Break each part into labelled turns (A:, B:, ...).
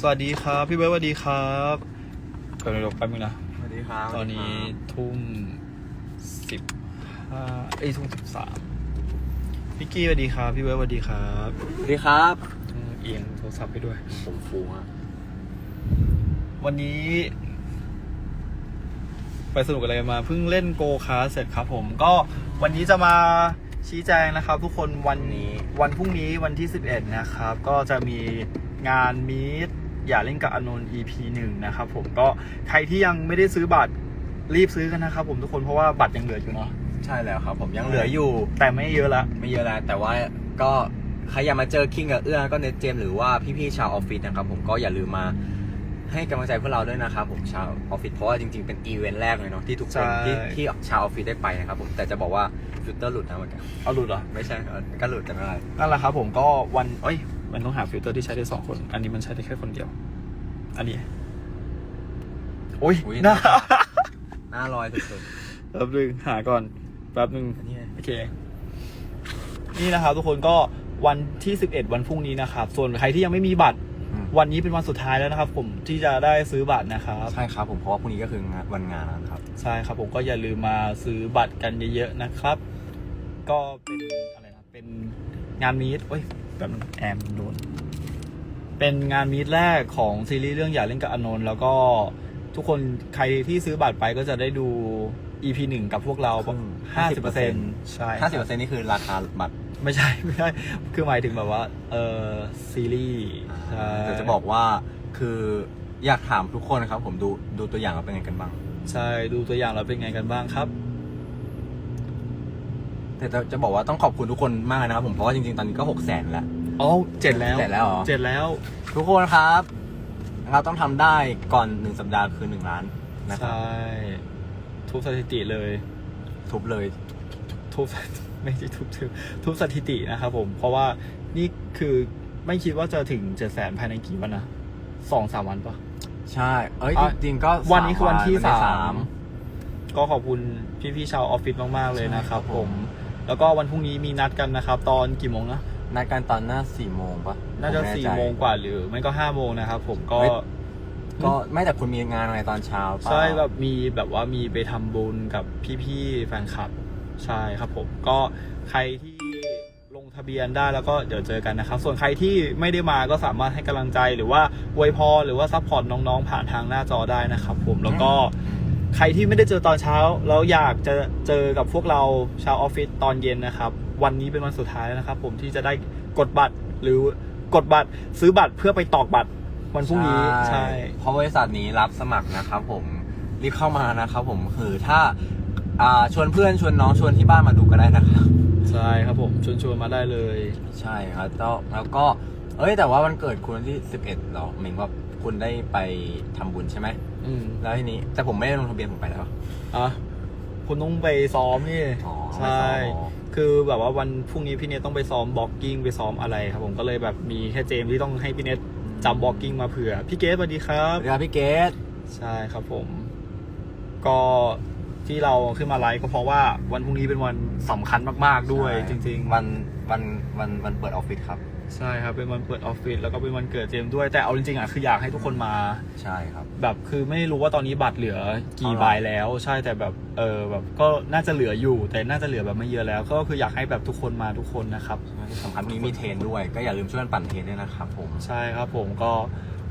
A: สวัสดีครับ พี่เบิร์ดสวัสดีครับเดี๋ยวเดี๋ยวแป๊บนึงนะ
B: สวัสดีครับ
A: ตอนนี้ทุ่มสิบห้าเอ้ยทุ่มสิบสามพี่กี้สวัสดีครับ พี่เบิร์ดสวัสดีครับ
B: สวัสดีครับ
A: ต้องเอียงโทรศัพท์ไปด้วย
B: ผมฟูฮะ
A: วันนี้ ไปสนุกอะไรมาเพิ่งเล่นโกคาร์ทเสร็จครับผมก็วันนี้จะมาชี้แจงนะครับ ทุกคนวันนี้วันพรุ่งนี้วันที่ 11 นะครับ ก็จะมีงานมีด อย่าเล่นกับอนนท์ EP 1นะครับผมก็ใครที่ยังไม่ได้ซื้อบัตรรีบซื้อกันนะครับผมทุกคนเพราะว่าบัตรยังเหลืออยู่เนาะ
B: ใช่แล้วครับผมยังเหลืออยู่
A: แต่ไม่เยอะละ
B: ไม่เยอะแล้วแต่ว่าก็ใครอยากมาเจอคิงกับเอื้อก็เน็ตเจมส์หรือว่าพี่ๆชาวออฟฟิศนะครับผมก็อย่าลืมมาให้กำลังใจพวกเราด้วยนะครับผมชาวออฟฟิศเพราะว่าจริงๆเป็นอีเวนต์แรกเลยเนาะที่ทุกคนที่ที่ชาวออฟฟิศได้ไปนะครับผมแต่จะบอกว่าฟิลเตอร์หลุดนะเมื่อกี้
A: เอาหลุดเหรอ
B: ไม่ใช่เออก็หลุดแต่ไม่เป็นไร
A: นั่นแหละครับผมก็วันเอ้ย มันต้องหาฟิลเตอร์ที่ใช้ได้สองคน อันนี้มันใช้ได้แค่คนเดียว อันนี้ โอ้ย
B: อุ๊ย
A: น่า
B: หน้าลอยสุด
A: แป๊บนึงหาก่อน แป๊บนึง
B: ๆอันนี้ไง
A: โอเค นี่นะครับทุกคนก็วันที่ 11 วันพรุ่งนี้นะครับ ส่วนใครที่ยังไม่มีบัตร
B: อืม
A: วันนี้เป็นวันสุดท้ายแล้วนะครับ ผมที่จะได้ซื้อบัตรนะครับ
B: ใช่ครับผมเพราะว่าพรุ่งนี้ก็คืองานวันงานนะครับ
A: ใช่ครับผมก็อย่าลืมมาซื้อบัตรกันเยอะๆนะครับ ก็เป็นอะไรนะ เป็นงานมีดโอ้ยแบบนึงแอมโดน เป็นงานมีดแรกของซีรีส์เรื่องอย่าเล่นกับอนนท์แล้วก็ทุกคนใครที่ซื้อบัตรไปก็จะได้ดู EP หนึ่งกับพวกเรา
B: อืม
A: ห้าสิบเปอร์เซ็นต์ใช่
B: ห้าสิบเปอร์เซ็นต์นี่คือราคาบัตร
A: ไม่ใช่ไม่ใช่คือหมายถึงแบบว่า เออซีรีส์ใช่
B: แต่จะบอกว่าคืออยากถามทุกคนนะครับ ผมดูดูตัวอย่างแล้วเป็นไงกันบ้าง
A: ใช่ดูตัวอย่างแล้วเป็นไงกันบ้างครับ
B: แต่จะจะบอกว่าต้องขอบคุณทุกคนมากนะครับผมเพราะว่าจริงๆตอนนี้ก็หกแสนแล้ว
A: อ๋อเจ็ดแล้ว
B: เจ็ดแล้วเหรอ
A: เจ็ดแล้ว
B: ทุกคนครับเราต้องทำได้ก่อนหนึ่งสัปดาห์คือหนึ่งล้านนะครับ
A: ใช่ทุบสถิติเลย
B: ทุบเลย
A: ทุบ ไม่ใช่ทุบทุบทุบสถิตินะครับผม เพราะว่านี่คือไม่คิดว่าจะถึงเจ็ดแสนภายในกี่วันนะสองสามวันปะ
B: ใช่ เอ้ย
A: อะ
B: จริงๆก็
A: วันนี้คือวันที่
B: วั
A: สาม ก็ขอบคุณพี่ๆชาวออฟฟิศมากๆเลยนะครับ
B: ใช่ครับ
A: ผ
B: ผมม
A: แล้วก็วันพรุ่งนี้มีนัดกันนะครับ ตอนกี่โมงนะ
B: นัดกันตอนหน้าสี่โมงปะ
A: น่าจะ
B: ผไแสี่ใจ
A: โมงกว่าหรือไม่ก็ห้าโมงนะครับผมก็
B: เฮ้ยก็ไม่แต่คุณมีงานอะไรตอนเช้าเปล่า
A: ใช่แบบมีแบบว่ามีไปทำบุญกับพี่ๆแฟนคลับ ใช่ครับผมก็ใครที่ลงทะเบียนได้แล้วก็เดี๋ยวเจอกันนะครับ ส่วนใครที่ไม่ได้มาก็สามารถให้กำลังใจหรือว่าอวยพรหรือว่าซัพพอร์ตน้องๆ ผ่านทางหน้าจอได้นะครับผมแล้วก็ ใครที่ไม่ได้เจอตอนเช้า แล้วอยากจะเจอกับพวกเราชาวออฟฟิศตอนเย็นนะครับ วันนี้เป็นวันสุดท้ายแล้วนะครับ ผมที่จะได้กดบัตรหรือกดบัตรซื้อบัตรเพื่อไปตอกบัตรวันพรุ่งนี้ใช่
B: เพราะบริษัทนี้รับสมัครนะครับผมรีบเข้ามานะครับผมคือถ้าอ่าชวนเพื่อนชวนน้องชวนที่บ้านมาดูก็ได้นะครับ
A: ใช่ครับผมชวนชวนๆมาได้เลย
B: ใช่ครับแล้วแล้วก็ เอ้ยแต่ว่าวันเกิดคุณวันที่สิบเอ็ดหรอหมายถึงว่าคุณได้ไปทำบุญใช่ไหม
A: อืม
B: แล้วทีนี้ แต่ผมไม่ได้ลงทะเบียนผมไปแล้ว
A: อะคุณต้องไปซ้อมนี่
B: อ๋อ
A: ใช่
B: ไปซ้อม
A: คือแบบว่าวันพรุ่งนี้พี่เนทต้องไปซ้อมบล็อกกิ้งไปซ้อมอะไรครับผมก็เลยแบบมีแค่เจมส์ที่ต้องให้พี่เนทจำบล็อกกิ้งมาเผื่อ พี่เกสสวัสดีครับ
B: เดี๋ยวพี่เกต
A: ใช่ครับผม ก็ที่เราขึ้นมาไลฟ์ก็เพราะว่าวันพรุ่งนี้เป็นวันสำคัญมากๆด้วย จริง ๆ
B: วันวันวันวันเปิดออฟฟิศครับ
A: ใช่ครับเป็นวันเปิดออฟฟิศแล้วก็เป็นวันเกิดเจมส์ด้วยแต่เอาจริงๆอะคืออยากให้ทุกคนมา
B: ใช่ครับ
A: แบบคือไม่รู้ว่าตอนนี้บัตรเหลือกี่
B: เท่าไหร่
A: ใบแล้ว ใช่แต่แบบเออแบบก็น่าจะเหลืออยู่ แต่น่าจะเหลือแบบไม่เยอะแล้ว ก็คืออยากให้แบบทุกคนมาทุกคนนะครับ
B: ที่สำคัญมีมีเทรนด้วย ก็อย่าลืมช่วยกันปั่นเทรนด้วยนะครับผม
A: ใช่ครับผมก็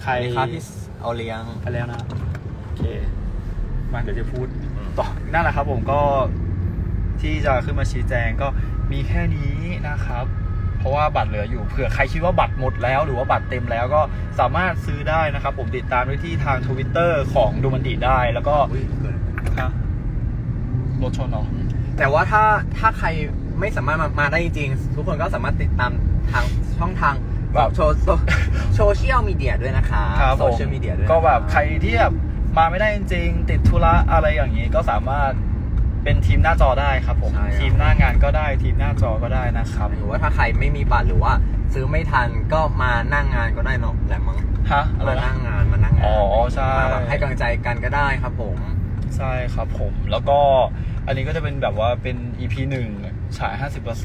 A: ใคร
B: ใครครับพี่เอาเลี้ยง
A: ไปแล้วนะโอเคมาเดี๋ยวจะพูด
B: อืม
A: ต่อนั่นแหละครับผมก็ที่จะขึ้นมาชี้แจงก็มีแค่นี้นะครับ เพราะว่าบัตรเหลืออยู่เผื่อใครคิดว่าบัตรหมดแล้ว หรือว่าบัตรเต็มแล้วก็สามารถซื้อได้นะครับ ผมติดตามได้ที่ทางทวิตเตอร์ของดูมันดีได้แล้วก็
B: อุ๊ยเกิด
A: ฮะรถชนเหรอ
B: แต่ว่าถ้าถ้าใครไม่สามารถมามาได้จริงๆทุกคนก็สามารถติดตามทางช่องทาง
A: แบบ
B: โซโซโซเชียลมีเดียด้วยนะคะ
A: ครับ
B: โซ
A: ผม
B: เชียลมีเดียด้วย
A: ก็แบบใครที่แบบมาไม่ได้จริงๆติดธุระอะไรอย่างนี้ก็สามารถ เป็นทีมหน้าจอได้ครับผมทีมหน้างานก็ได้ทีมหน้าจอก็ได้นะครับ
B: หรือว่าถ้าใครไม่มีบัตรหรือว่า ซื้อไม่ทันก็มานั่งงานก็ได้เนอะแหละมั้ง
A: ฮะอะไร
B: มา
A: นะ
B: นั่งงานมานั่งงาน
A: อ๋อใช่
B: มาแบบให้กำลังใจกันก็ได้ครับผม
A: ใช่ครับผม แล้วก็อันนี้ก็จะเป็นแบบว่าเป็น EP หนึ่งฉาย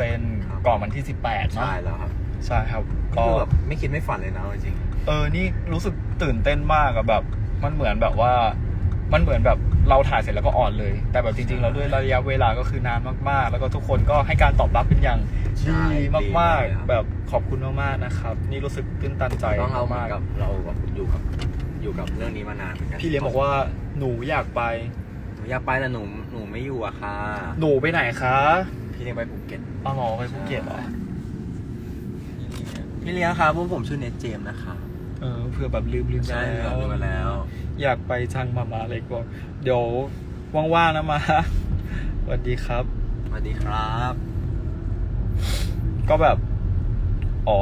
A: 50%ก่อนวันที่ 18เนาะ
B: ใช่แล้วครับ
A: ใช่ครับ
B: ก็
A: ก็
B: แบบไม่คิดไม่ฝันเลยนะเอาจริง
A: เออนี่รู้สึกตื่นเต้นมากอะแบบ มันเหมือนแบบว่า มันเหมือนแบบเราถ่ายเสร็จแล้วก็ออนเลย แต่แบบจริงๆแล้วด้วยระยะเวลาก็คือนานมากๆ แล้วก็ทุกคนก็ให้การตอบรับเป็นอย่าง
B: ใช่
A: ดี
B: ดี
A: มาก
B: มากครับ
A: ๆ แบบขอบคุณมากๆนะครับ นี่รู้สึกตื้นตันใจ
B: ต้องเอาเหมือ
A: มานก
B: กับเราแบบอยู่กับอยู่กับเรื่องนี้มานานเหมือนกัน
A: พี่เลี้ยงบอกว่าหนูอยากไป
B: หนูอยากไปแต่หนูหนูไม่อยู่อะค่ะ
A: หนูไปไหนคะ
B: พี่เลี้ยงไปภูเก็ต
A: อ๋อเหรอไปภูเก็ตเหรอ
B: พี่เลี้ยงครับพวกผมชื่อเนทเจมส์นะคะ
A: เออเพื่อแบบลืมลืมไป
B: ใช่
A: แล้
B: เรา
A: ว
B: ดูมาแล้ว
A: อยากไปช่างมามาเลยก็เดี๋ยวว่างๆนะมาสวัสดีครับ
B: สวัสดีครับ
A: ก็แบบ อ๋อ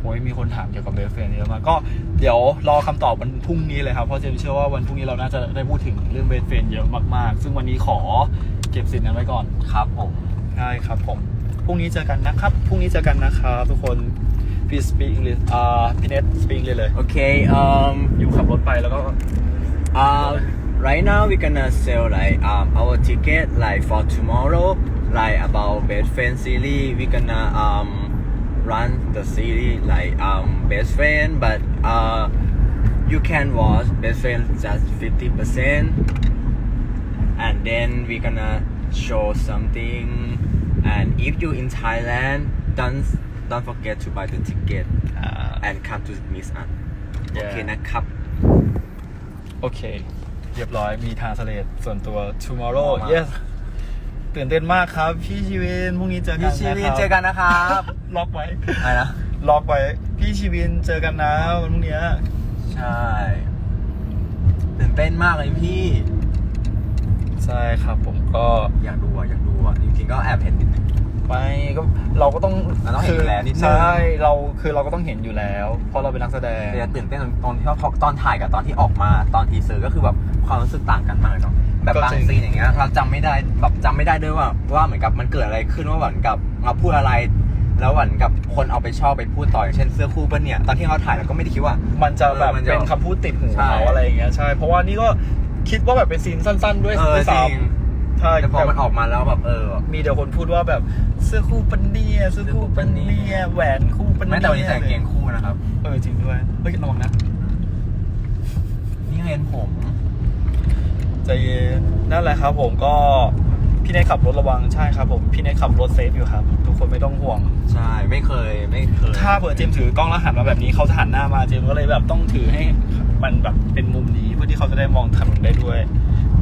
A: โอ้ยมีคนถามเกี่ยวกับเบสเฟนเยอะมากก็เดี๋ยวรอคำตอบวันพรุ่งนี้เลยครับ เพราะเจมส์เชื่อว่าวันพรุ่งนี้เราน่าจะได้พูดถึงเรื่องเบสเฟนเยอะมากๆ ซึ่งวันนี้ขอเก็บสิทธิ์นั้นไว้ก่อน
B: ครับผม
A: ใช่ครับผมพรุ่งนี้เจอกันนะครับพรุ่งนี้เจอกันนะครับทุกคนพี่ speak English อ่าพี่เน็ต speak English เลย
B: โอเคเอ่อ
A: อยู่ขับรถไปแล้วก็
B: Uh, right now we're gonna sell like um our ticket like for tomorrow like about best friend series we're gonna um run the series like um best friend but uh you can watch best friend just 50 percent and then we're gonna show something and if you in Thailand don't don't forget to buy the ticket
A: อ่า
B: and come to miss us โอเค
A: Yeah
B: นะครับ
A: โอเค เรียบร้อยมีทางสเลดส่วนตัว tomorrow
B: มา
A: yes ตื่นเต้นมากครับพี่ชีวินพรุ่งนี้เจอกัน
B: พี่ชีวินเจอกันนะครับ
A: ล็อกไว้
B: อะไรนะ
A: ล็อกไว้พี่ชีวินเจอกันนะวันพรุ่งนี้
B: ใช่ตื่นเต้นมากเลยพี่
A: ใช่ครับผมก็
B: อยากดูอะอยากดูอะจริงๆก็แอบเห็นนิดนึง
A: ไม่ก็เราก็ต้อง
B: เราต้องเห็นอยู่แล้วนิดนึง
A: ใช่เราคือเราก็ต้องเห็นอยู่แล้ว เพราะเราเป็นนักแสดง
B: แต่จะตื่นเต้นตอนที่เขาตอนถ่ายกับตอนที่ออกมาตอนทีเซอร์ก็คือแบบความรู้สึกต่างกันมากเลยเนาะแบบ
A: ก็
B: บาง
A: จริง
B: ซีนอย่างเงี้ยเราจำไม่ได้แบบจำไม่ได้ด้วยว่าว่าเหมือนกับมันเกิดอะไรขึ้นว่าเหมือนกับเราพูดอะไร แล้วเหมือนกับคนเอาไปชอบไปพูดต่ออย่างเช่นเสื้อคู่เปิ้ลเนี่ยตอนที่เขาถ่ายเราก็ไม่ได้คิดว่า
A: มันจะแบบ
B: เออมันจะ
A: เป็นคำพูดติดหู
B: ใช่
A: เขาอะไรอย่างเงี้ยใช่ เพราะว่านี่ก็คิดว่าแบบเป็นซีนสั้น ๆ ด้วย
B: เออ
A: ด้วย
B: จริ
A: ซ้
B: งำ
A: ใช่
B: แต่พอมันออกมาแล้วแบบเออ
A: มีเดี๋ยวคนพูดว่าแบบเสื้อคู่ปันเนียเสื้อคู่ปันเนียแหวนคู่ปันเนีย
B: แม้แต่วันนี้ใส่กางเกงคู่นะครับ
A: เออจริงด้วยเฮ้ยระวังนะ
B: นี่เห็นผม
A: ใจเย็นนั่นแหละครับผมก็พี่เนทขับรถระวังใช่ครับผมพี่เนทขับรถเซฟอยู่ครับ ทุกคนไม่ต้องห่วง
B: ใช่ไม่เคยไม่เคย
A: ถ้าเผื่อเจมส์ถือกล้องแล้วหันมาแบบนี้เขาจะหันหน้ามาเจมส์ก็เลยแบบต้องถือให้มันแบบเป็นมุมนี้เพื่อที่เขาจะได้มองถนนได้ด้วย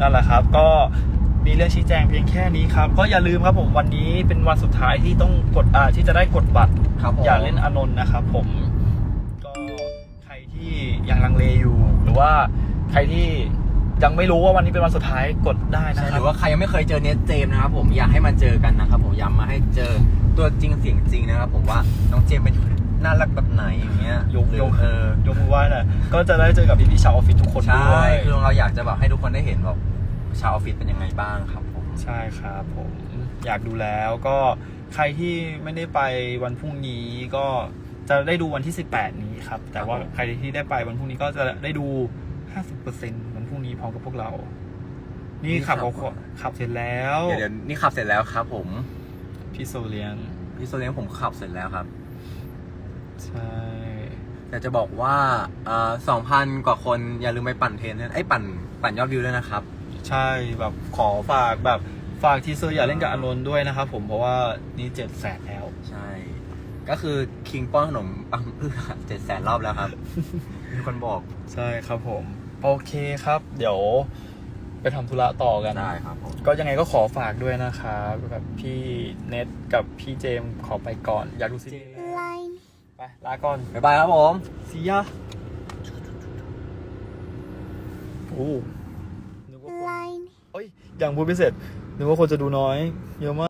A: นั่นแหละครับ ก็ มีเรื่องชี้แจงเพียงแค่นี้ครับ ก็อย่าลืมครับผมวันนี้เป็นวันสุดท้ายที่ต้องกดอ่าที่จะได้กดบัตร
B: ครับผม
A: อย่าเล่นอานนท์นะครับผมก็ใครที่ยังลังเลอยู่ หรือว่าใครที่ยังไม่รู้ว่าวันนี้เป็นวันสุดท้ายกดได้นะ
B: ใช่
A: ค
B: ห
A: รับ
B: รือว่าใครยังไม่เคยเจอเนทเจมส์นะครับผมอยากให้มาเจอกันนะครับผมย้ำมาให้เจอตัวจริงเสียงจริงนะครับผมว่าน้องเจมส์เป็นน่ารักแบบไหนอย่างเงี้ย
A: ยกยก
B: เออ ย
A: กมือไหว้หน่อยก็จะได้เจอกับพี่พี่ๆชาวออฟฟิศทุกคน
B: ใช่
A: ด้วย
B: คือเราอยากจะแบบให้ทุกคนได้เห็นแบบ ชาวออฟฟิศเป็นยังไงบ้างครับผม
A: ใช่ครับผมอยากดูแล้วก็ใครที่ไม่ได้ไปวันพรุ่งนี้ก็จะได้ดูวันที่ 18 นี้ครับ แต่ว่า
B: ครับผม
A: ใครที่ได้ไปวันพรุ่งนี้ก็จะได้ดู 50%วันพรุ่งนี้พร้อมกับพวกเรา นี่ขับเขาขับเสร็จแล้ว
B: เดี๋ยวเดี๋ยวนี่ขับเสร็จแล้วครับ ผม
A: พี่โซเลียง
B: พี่โซเลี้ยงผมขับเสร็จแล้วครับ
A: ใช่
B: แต่จะบอกว่าสองพันกว่าคนอย่าลืมไปปั่นเทรนด์นะไอ้ยปั่นปั่นยอดวิวด้วยนะครับ
A: ใช่แบบขอฝากแบบฝากทีเซอร์อย่าเล่นกับอานนท์ด้วยนะครับผมเพราะว่านี่เจ็ดแสนแล้ว
B: ใช่ ก็คือคิงป้อนขนมปังเพื่อเจ็ดแสนรอบแล้วครับ มีคนบอก
A: ใช่ครับผม โอเคครับ เดี๋ยวไปทำธุระต่อกัน
B: ได้ครับผม
A: ก็ยังไงก็ขอฝากด้วยนะครับแบบพี่เน็ตกับพี่เจมส์ขอไปก่อน อยากดูซีรีส์
C: Line.
A: ไปลาก่อน
B: บ๊ายบายครับผม
A: ซียาโอ้นึกว่าคน
C: Line.
A: เอย่างพูดพิเศษหรือว่าคนจะดูน้อยเยอะมาก